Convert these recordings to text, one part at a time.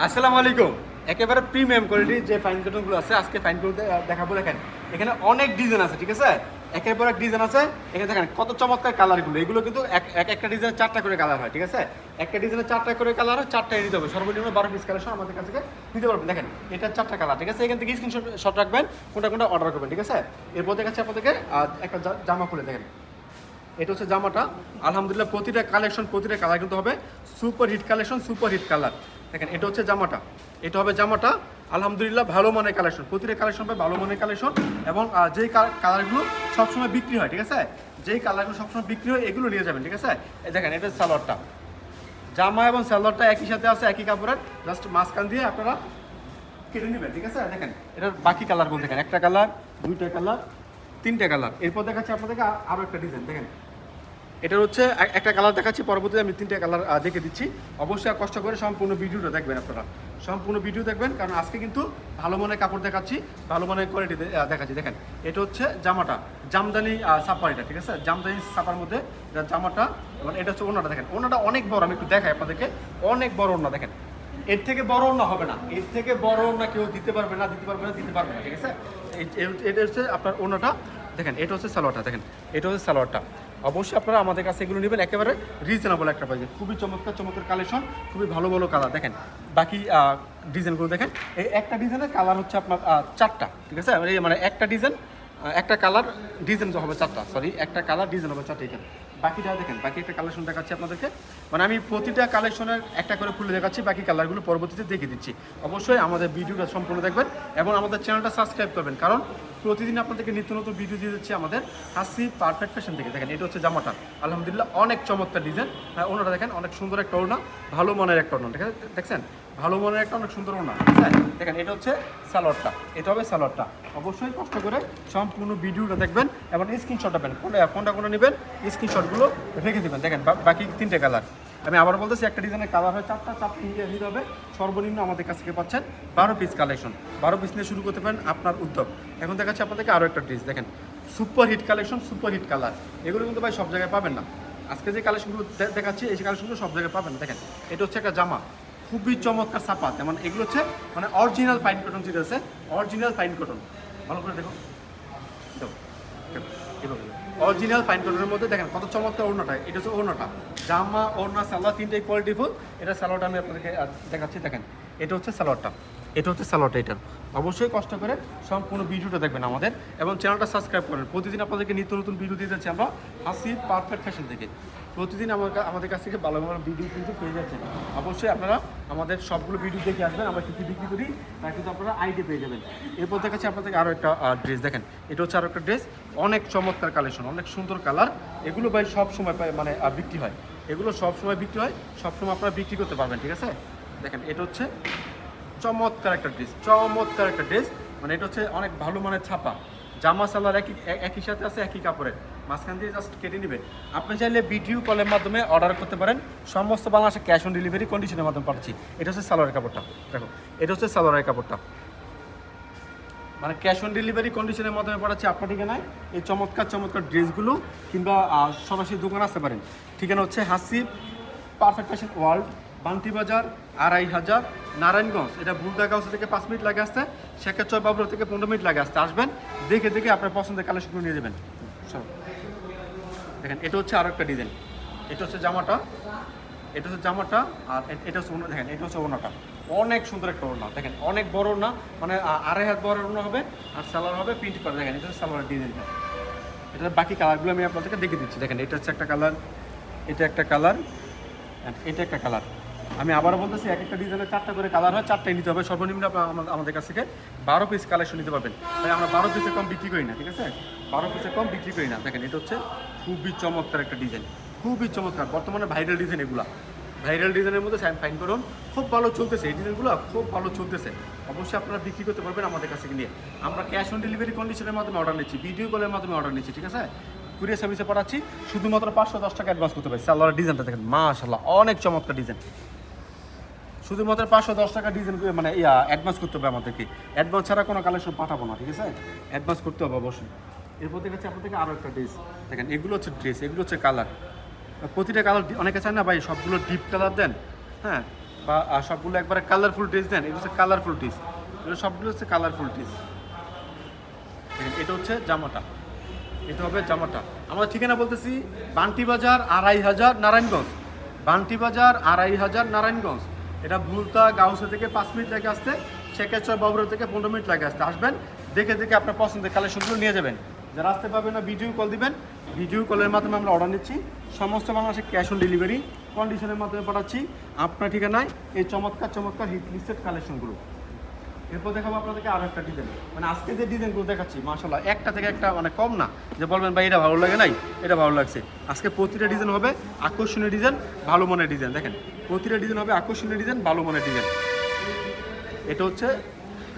আসসালামু আলাইকুম। একেবারে প্রিমিয়াম কোয়ালিটির যে ফাইন কটনগুলো আছে, আজকে ফাইন করতে দেখাবো, দেখেন। এখানে অনেক ডিজাইন আছে, ঠিক আছে? একের পর এক ডিজাইন আছে। এখানে দেখেন কত চমৎকার কালারগুলো এগুলো কিন্তু এক এক একটা ডিজাইনের চারটা করে কালার হয়, ঠিক আছে? একটা ডিজাইনের চারটা করে কালার হয় চারটাই নিতে হবে। সর্বনিম্ন বারো পিস কালেকশন আমাদের কাছে নিতে পারবেন। দেখেন, এটা চারটা কালার ঠিক আছে? এখান থেকে স্ক্রিনশট শট রাখবেন, কোনটা কোনটা অর্ডার করবেন, ঠিক আছে? এরপর দেখাচ্ছি আপনাদেরকে একটা জামা খুলে, দেখেন। এটা হচ্ছে জামাটা। আলহামদুলিল্লাহ প্রতিটা কালেকশন প্রতিটা কালার কিন্তু হবে। Super hit collection super hit colour দেখেন, এটা হচ্ছে জামাটা। এটা হবে জামাটা। আলহামদুলিল্লাহ, ভালো মানের কালেকশন প্রতিটা কালেকশন হবে ভালো মানের কালেকশন এবং যেই কাল- কালারগুলো সবসময় বিক্রি হয়, ঠিক আছে? যেই কালারগুলো সবসময় বিক্রি হয়, এগুলো নিয়ে যাবেন, ঠিক আছে? দেখেন, এটা সালোয়ারটা। জামা এবং সালোয়ারটা একই সাথে আছে, একই কাপড়ের। জাস্ট মাঝখান দিয়ে আপনারা কেটে নেবেন, ঠিক আছে? দেখেন, এটার বাকি কালারগুলো দেখেন, একটা কালার দুইটা কালার তিনটে কালার এরপর দেখাচ্ছি আপনাদেরকে আ- আরও একটা ডিজাইন দেখেন। এটা হচ্ছে একটা কালার দেখাচ্ছি, পরবর্তীতে আমি তিনটে কালার দেখে দিচ্ছি। অবশ্যই কষ্ট করে সম্পূর্ণ ভিডিওটা দেখবেন আপনারা। সম্পূর্ণ ভিডিও দেখবেন, কারণ আজকে কিন্তু ভালো মানের কাপড় দেখাচ্ছি, ভালো মানের কোয়ালিটি দেখাচ্ছি। দেখেন, এটা হচ্ছে জামাটা, জামদানি সাপার এটা ঠিক আছে? জামদানি সাপার মধ্যে জামাটা এবং এটা হচ্ছে ওনাটা দেখেন ওনাটা অনেক বড়, আমি একটু দেখাই আপনাদেরকে। অনেক বড় ওনা দেখেন। এর থেকে বড় ওনা হবে না। এর থেকে বড় ওনা কেউ দিতে পারবে না, দিতে পারবে না, দিতে পারবে না, ঠিক আছে? এটা হচ্ছে আপনার ওনাটা দেখেন, এটা হচ্ছে সালোয়ারটা, দেখেন। এটা হচ্ছে সালোয়ারটা। অবশ্যই আপনারা আমাদের কাছে এগুলো নেবেন, একেবারে রিজনেবল একটা প্রাইসে খুবই চমৎকার চমৎকার কালেকশন খুবই ভালো ভালো কালার দেখেন, বাকি ডিজাইনগুলো দেখেন। এই একটা ডিজাইনের কালার হচ্ছে আপনার চারটা, ঠিক আছে? মানে একটা ডিজাইন একটা কালার ডিজাইন হবে চারটা সরি একটা কালার ডিজাইন হবে চারটা এখানে। বাকিটা দেখেন, বাকি একটা কালেকশন দেখাচ্ছি আপনাদেরকে। মানে আমি প্রতিটা কালেকশনের একটা করে খুলে দেখাচ্ছি, বাকি কালারগুলো পরবর্তীতে দেখে দিচ্ছি। অবশ্যই আমাদের ভিডিওটা সম্পূর্ণ দেখবেন এবং আমাদের চ্যানেলটা সাবস্ক্রাইব করবেন। কারণ প্রতিদিন আপনাদেরকে নিত্য নতুন ভিডিও দিয়ে দিচ্ছি আমাদের হাসি পারফেক্ট ফ্যাশন থেকে। দেখেন, এটা হচ্ছে জামাটা। আলহামদুলিল্লাহ অনেক চমৎকার ডিজাইন হ্যাঁ ওনারা দেখেন, অনেক সুন্দর একটা ওনা ভালো মনের একটা ওড়না। ঠিক আছে দেখছেন? ভালো মনের একটা অনেক সুন্দর আছে দেখেন, এটা হচ্ছে সালোয়ারটা। এটা হবে সালোয়ারটা। অবশ্যই কষ্ট করে সম্পূর্ণ ভিডিওটা দেখবেন এবং স্ক্রিনশট নেবেন কোনটা কোনটা নেবেন স্ক্রিনশটগুলো রেখে দেবেন। দেখেন বাকি তিনটে কালার আমি আবার বলতেছি, একটা ডিজাইনের কালার হয় চারটা নিয়ে নিতে হবে। সর্বনিম্ন আমাদের কাছ থেকে পাচ্ছেন বারো পিস কালেকশন বারো পিস নিয়ে শুরু করতে পারেন আপনার উদ্যোগ। এখন দেখাচ্ছি আপনাদেরকে আরও একটা ড্রেস দেখেন। Super hit collection super hit colour এগুলো কিন্তু ভাই সব জায়গায় পাবেন না। আজকে যে কালেকশনগুলো দেখাচ্ছি, এই কালেকশনগুলো সব জায়গায় পাবেন। দেখেন, এটা হচ্ছে একটা জামা। খুবই চমৎকার সাপা যেমন এগুলো হচ্ছে মানে অরিজিনাল ফাইন কটন যেটা আছে। অরিজিনাল ফাইন কটন ভালো করে দেখো। অরিজিনাল ফাইন কটনের মধ্যে দেখেন, কত চমৎকার ওড়নাটা। এটা হচ্ছে ওড়নাটা। জামা, ওড়না, সালোয়ার তিনটাই কোয়ালিটি ফুল এটা সালোয়ারটা আমি আপনাদেরকে দেখাচ্ছি, দেখেন। এটা হচ্ছে সালোয়ারটা। এটা হচ্ছে সালোয়ারটা এটার অবশ্যই কষ্ট করে সম্পূর্ণ ভিডিওটা দেখবেন আমাদের এবং চ্যানেলটা সাবস্ক্রাইব করেন। প্রতিদিন আপনাদেরকে নিত্য নতুন ভিডিও দিয়ে যাচ্ছি আমরা হাসি পারফেক্ট ফ্যাশন থেকে। প্রতিদিন আমার আমাদের কাছ থেকে ভালো ভালো ভিডিও কিন্তু পেয়ে যাচ্ছেন। অবশ্যই আপনারা আমাদের সবগুলো ভিডিও দেখে আসবেন, আমরা কী কী বিক্রি করি, তা কিন্তু আপনারা আইডি পেয়ে যাবেন। এরপর দেখাচ্ছি আপনাদেরকে আরও একটা ড্রেস দেখেন। এটা হচ্ছে আরও একটা ড্রেস অনেক চমৎকার কালেকশন অনেক সুন্দর কালার এগুলো ভাই সব সময় পায়- মানে বিক্রি হয়। এগুলো সব সময় বিক্রি হয় সব সময় আপনারা বিক্রি করতে পারবেন, ঠিক আছে? দেখেন, এটা হচ্ছে চমৎকার একটা ড্রেস চমৎকার একটা ড্রেস মানে এটা হচ্ছে অনেক ভালো মানের ছাপা। জামা সালার একই একই সাথে আছে, একই কাপড়ের। মাঝখান দিয়ে জাস্ট কেটে নেবে। আপনি চাইলে ভিডিও কলের মাধ্যমে অর্ডার করতে পারেন। সমস্ত বাংলাদেশে ক্যাশ অন ডেলিভারি কন্ডিশনের মাধ্যমে পাচ্ছি এটা হচ্ছে সালোয়ারের কাপড়টা। দেখো, এটা হচ্ছে সালোয়ারের কাপড়টা। মানে ক্যাশ অন ডেলিভারি কন্ডিশনের মাধ্যমে পাঠাচ্ছি আপনার ঠিকানায়। এই চমৎকার চমৎকার ড্রেসগুলো কিংবা সরাসরি দোকান আসতে পারেন। ঠিকানা হচ্ছে Hasib perfect fashion world Banti Bazar, আড়াই হাজার, নারায়ণগঞ্জ। এটা বুলদাগাঁও থেকে পাঁচ মিনিট লাগে আসতে শেখাচর বাবুর থেকে পনেরো মিনিট লাগে আসতে। আসবেন, দেখে দেখে আপনার পছন্দের কালেকশনগুলো নিয়ে যাবেন। দেখেন, এটা হচ্ছে আরও একটা ডিজাইন এটা হচ্ছে জামাটা, এটা হচ্ছে জামাটা, আর এটা হচ্ছে দেখেন, এটা হচ্ছে ওনাটা অনেক সুন্দর একটা ওনা দেখেন, অনেক বড় ওনা মানে আড়াই হাত বড় ওনা হবে, আর সালোয়ার হবে প্রিন্ট করা দেখেন, এটা হচ্ছে সালোয়ার ডিজাইনটা এটার বাকি কালারগুলো আমি আপনাদেরকে দেখে দিচ্ছি। দেখেন, এটা হচ্ছে একটা কালার এটা একটা কালার এটা একটা কালার আমি আবারও বলতেছি, এক একটা ডিজাইনের চারটা করে কালার হয়, চারটাই নিতে হবে। সর্বনিম্ন আমাদের কাছ থেকে বারো পিস কালেকশন নিতে পারবেন। তাই আমরা বারো পিসের কম বিক্রি করি না, ঠিক আছে? বারো পিসের কম বিক্রি করি না। দেখেন, এটা হচ্ছে খুবই চমৎকার একটা ডিজাইন, খুবই চমৎকার। বর্তমানে ভাইরাল ডিজাইন এগুলা। ভাইরাল ডিজাইনের মধ্যে ফাইন করুন। খুব ভালো চলতেছে, এই ডিজাইনগুলো খুব ভালো চলতেছে। অবশ্যই আপনারা বিক্রি করতে পারবেন আমাদের কাছে নিয়ে। আমরা ক্যাশ অন ডেলিভারি কন্ডিশনের মাধ্যমে অর্ডার নিচ্ছি ভিডিও কলের মাধ্যমে অর্ডার নিচ্ছি, ঠিক আছে? কুরিয়ার সার্ভিসে পাঠাচ্ছি, শুধুমাত্র পাঁচশো দশ টাকা অ্যাডভান্স করতে পারি সালোয়ার ডিজাইনটা দেখেন মাশাল্লাহ অনেক চমৎকার ডিজাইন শুধুমাত্র পাঁচশো দশ টাকা ডিজাইন করে মানে ইয়া অ্যাডভান্স করতে হবে আমাদেরকে। অ্যাডভান্স ছাড়া কোনো কালেকশন পাঠাবো না, ঠিক আছে? অ্যাডভান্স করতে হবে অবশ্যই। এরপর দেখাচ্ছি আপনাদেরকে আরও একটা ড্রেস দেখেন, এগুলো হচ্ছে ড্রেস এগুলো হচ্ছে কালার প্রতিটা কালার অনেকে চায় না, ভাই, সবগুলো ডিপ কালার দেন হ্যাঁ? বা সবগুলো একবারে কালারফুল ড্রেস দেন, এগুলো হচ্ছে কালারফুল ড্রেস এগুলো সবগুলো হচ্ছে কালারফুল ড্রেস এটা হচ্ছে জামাটা। এটা হবে জামাটা। আমরা ঠিকানা বলতেছি বান্টি বাজার আড়াই হাজার নারায়ণগঞ্জ। বান্টি বাজার আড়াই হাজার নারায়ণগঞ্জ। এটা ভুলতা গাউসে থেকে পাঁচ মিনিট লাগে আসতে শেখেশ্বর বাবুরা থেকে পনেরো মিনিট লাগে আসতে। আসবেন, দেখে দেখে আপনার পছন্দের কালেকশনগুলো নিয়ে যাবেন। যারা আসতে পারবেন না ভিডিও কল দিবেন। ভিডিও কলের মাধ্যমে আমরা অর্ডার নিচ্ছি। সমস্ত বাংলাদেশে ক্যাশ অন ডেলিভারি কন্ডিশনের মাধ্যমে পাঠাচ্ছি। আপনার ঠিকানায় এই চমৎকার চমৎকার হিট লিস্টেড কালেকশনগুলো এরপর দেখাবো আপনাদেরকে আরও একটা ডিজাইন মানে আজকে যে ডিজাইনগুলো দেখাচ্ছি মাশাল্লাহ একটা থেকে একটা মানে কম না। যে বলবেন, ভাই, এটা ভালো লাগে নাই? এটা ভালো লাগছে। আজকে প্রতিটা ডিজাইন হবে আকর্ষণীয় ডিজাইন ভালো মনের ডিজাইন দেখেন, প্রতিটা ডিজাইন হবে আকর্ষণীয় ডিজাইন ভালো মনের ডিজাইন এটা হচ্ছে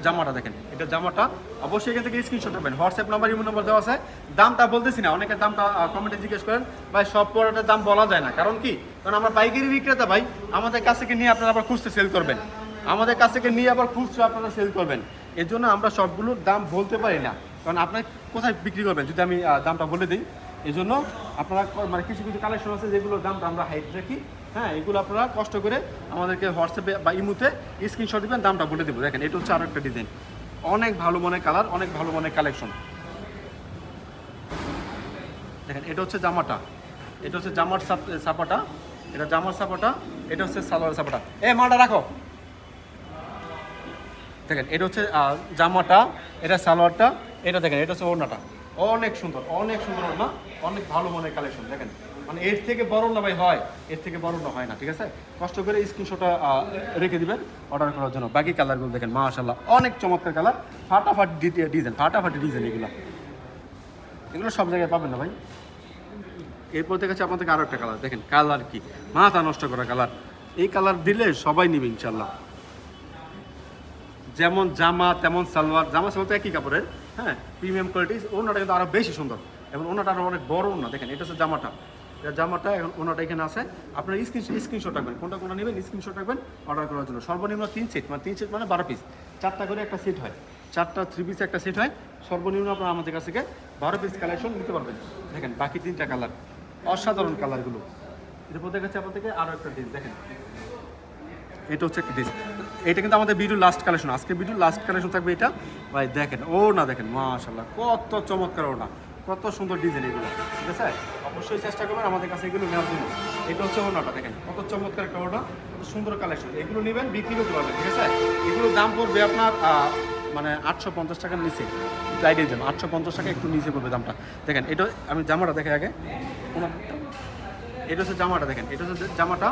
জামাটা, দেখেন। এটা জামাটা অবশ্যই এখান থেকে স্ক্রিনশট নেবেন। হোয়াটসঅ্যাপ নাম্বার ইমো নাম্বার দেওয়া আছে। দামটা বলতেছি না, অনেকের দামটা কমেন্টে জিজ্ঞেস করেন। ভাই, সব প্রোডাক্টের দাম বলা যায় না। কারণ কি? কারণ আমরা পাইকারি বিক্রেতা, ভাই। আমাদের কাছ থেকে নিয়ে আপনারা আবার খুঁজতে সেল করবেন। আমাদের কাছ থেকে নিয়ে আবার খুচরো আপনারা সেল করবেন। এর জন্য আমরা সবগুলোর দাম বলতে পারি না। কারণ আপনার কোথায় বিক্রি করবেন? যদি আমি দামটা বলে দিই এই জন্য আপনারা মানে কিছু কিছু কালেকশন আছে যেগুলোর দামটা আমরা হাইট রাখি। হ্যাঁ এগুলো আপনারা কষ্ট করে আমাদেরকে হোয়াটসঅ্যাপে বা ইমুতে স্ক্রিনশট দিবেন, দামটা বলে দেবো। দেখেন, এটা হচ্ছে আরও একটা ডিজাইন অনেক ভালো মনের কালার অনেক ভালো মনের কালেকশন দেখেন, এটা হচ্ছে জামাটা। এটা হচ্ছে জামার সাপ- সাপাটা। এটা জামার সাপাটা, এটা হচ্ছে সালোয়ার সাপাটা। এ মাটা রাখো। দেখেন, এটা হচ্ছে জামাটা, এটা সালোয়ারটা, এটা দেখেন, এটা হচ্ছে ওড়নাটা। অনেক সুন্দর অনেক সুন্দর ওড়না, অনেক ভালো মনের কালেকশন দেখেন। মানে এর থেকে বড় না ভাই, হয়, এর থেকে বড় না হয় না, ঠিক আছে? কষ্ট করে স্ক্রিনশটটা রেখে দিবেন অর্ডার করার জন্য। বাকি কালারগুলো দেখেন মাশাল্লাহ অনেক চমৎকার কালার ফাটাফাটি ডিজাইন ফাটাফাটি ডিজাইন এগুলো। এগুলো সব জায়গায় পাবেন না ভাই। এরপর দেখাচ্ছি আপনাদেরকে আরও একটা কালার দেখেন কালার কি? মাথা নষ্ট করা কালার এই কালার দিলে সবাই নিবে ইনশাল্লাহ যেমন জামা, তেমন সালোয়ার, জামা, সালোয়ার তো একই কাপড়ের হ্যাঁ প্রিমিয়াম কোয়ালিটি ওনাটা কিন্তু আরও বেশি সুন্দর। এবং ওনাটা আরও অনেক বড় ওনা দেখেন, এটা হচ্ছে জামাটা। জামাটা এখন ওনাটা এখানে আছে। আপনার স্ক্রিন স্ক্রিনশট রাখবেন। কোনটা কোনটা নেবেন স্ক্রিনশট রাখবেন অর্ডার করার জন্য। সর্বনিম্ন তিন সেট মানে তিন সেট মানে বারো পিস চারটা করে একটা সেট হয়। চারটা থ্রি পিস একটা সেট হয়। সর্বনিম্ন আপনারা আমাদের কাছ থেকে বারো পিস কালেকশন নিতে পারবেন। দেখেন, বাকি তিনটা কালার অসাধারণ কালারগুলো এরপর দেখাচ্ছে আপনাদেরকে আরও একটা ডিস দেখেন এটা হচ্ছে একটা ডিস এটা কিন্তু আমাদের ভিডিও লাস্ট কালেকশন আজকে ভিডিও লাস্ট কালেকশন থাকবে এটা। ভাই, দেখেন, ও না দেখেন মাশাল্লাহ কত চমৎকার ওটা কত সুন্দর ডিজাইন এগুলো, ঠিক আছে? অবশ্যই চেষ্টা করবেন আমাদের কাছে এগুলো নেওয়ার জন্য। এটা হচ্ছে ওনাটা দেখেন, কত চমৎকার একটা ওটা কত সুন্দর কালেকশন এগুলো নেবেন, বিক্রি করতে পারবেন, ঠিক আছে? এগুলোর দাম পড়বে আপনার মানে আটশো পঞ্চাশ টাকার নিচে। আইডিয়া দেন আটশো পঞ্চাশ টাকা একটু নিচে পড়বে দামটা। দেখেন, এটা আমি জামাটা দেখে আগে। ওনার- এটা হচ্ছে জামাটা দেখেন এটা হচ্ছে জামাটা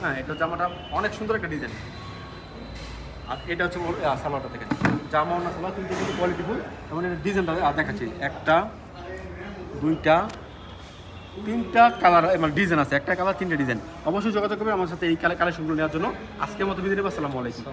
হ্যাঁ এটা জামাটা অনেক সুন্দর একটা ডিজাইন আর এটা হচ্ছে সালোয়ারটা দেখেন। জামা না সালোয়ার কিন্তু কিন্তু কোয়ালিটিফুল এবং এটা ডিজাইনটা আহ, দেখাচ্ছি একটা দুইটা তিনটা কালার মানে ডিজাইন আছে একটা কালার তিনটা ডিজাইন অবশ্যই যোগাযোগ করবে আমার সাথে এই কালার কালেকশনগুলো নেওয়ার জন্য। আজকের মতো বিদিনে আসসালামু আলাইকুম।